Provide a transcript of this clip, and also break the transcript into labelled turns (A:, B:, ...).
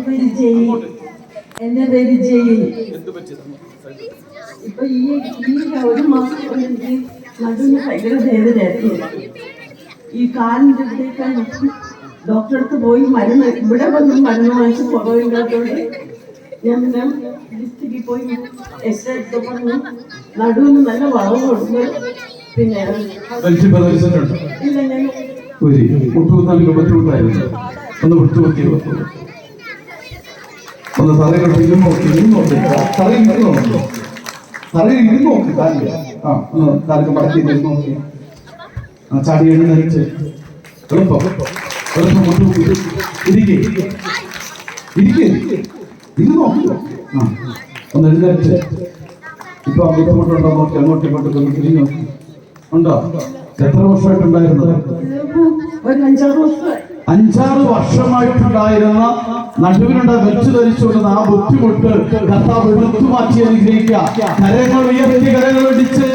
A: എന്റെ പേര് ജയി എന്റെ പേര് ജയി ഇപ്പൊ ഈ ഈ ഒരു മാസം കൊണ്ട് എനിക്ക് നടുവിന് ഭയങ്കര വേദനയായിരുന്നു. ഈ കാലിന്റെ അടുത്തേക്ക് ഡോക്ടറെ അടുത്ത് പോയി മരുന്ന് ഇവിടെ വന്ന് മരുന്ന് വാങ്ങിച്ച് കുറവില്ലാത്തതുകൊണ്ട് ഞാൻ പിന്നെ ഡിസ്ട്രിക്റ്റിൽ പോയി എക്സ്റേ എടുത്ത് പറഞ്ഞു നടുവിന് നല്ല വളവ് കൊടുത്ത് പിന്നെ ഇല്ല ഞാൻ
B: ഒരു മുട്ടുകുത്താനൊക്കെ ബുദ്ധിമുട്ടായിരുന്നു ഒന്ന് വിട്ടുകുത്തി ഒന്ന് തലയിൽ ഇരുന്ന് നോക്കി ഇരുന്ന് നോക്കി. തറയിൽ ഇരുന്ന് നോക്കി. തറയിൽ ഇരുന്ന് നോക്കി കാലിൽ ആ ഒന്ന് കാലൊക്കെ മടക്കി ഇരുന്ന് നോക്കി. ആ ചാടി എഴുന്നേറ്റ് എളുപ്പം എളുപ്പം മുട്ടുകുത്തി ഇരിക്കേ. ഇരിക്കേ. ഇരുന്ന് നോക്കി. ആ ഒന്ന് എഴുന്നേറ്റ്. ഇപ്പൊ ബുദ്ധിമുട്ടുണ്ടോ നോക്കി അങ്ങോട്ടും ഇങ്ങോട്ടും ഒന്ന് തിരിഞ്ഞു നോക്കി. ഉണ്ടോ? എത്ര
A: വർഷമായിട്ടുണ്ടായിരുന്നു? അഞ്ചാറ് വർഷമായി.
B: അഞ്ചാറ് വർഷമായിട്ടുണ്ടായിരുന്ന നടുവിനുണ്ട വെച്ചു ധരിച്ചുകൊണ്ട് ആ ബുദ്ധിമുട്ട് കർത്താവ് എടുത്തു മാറ്റി അനുഗ്രഹിക്കുക. കരങ്ങൾ ഉയർത്തി കരങ്ങൾ ഇടിച്ച്.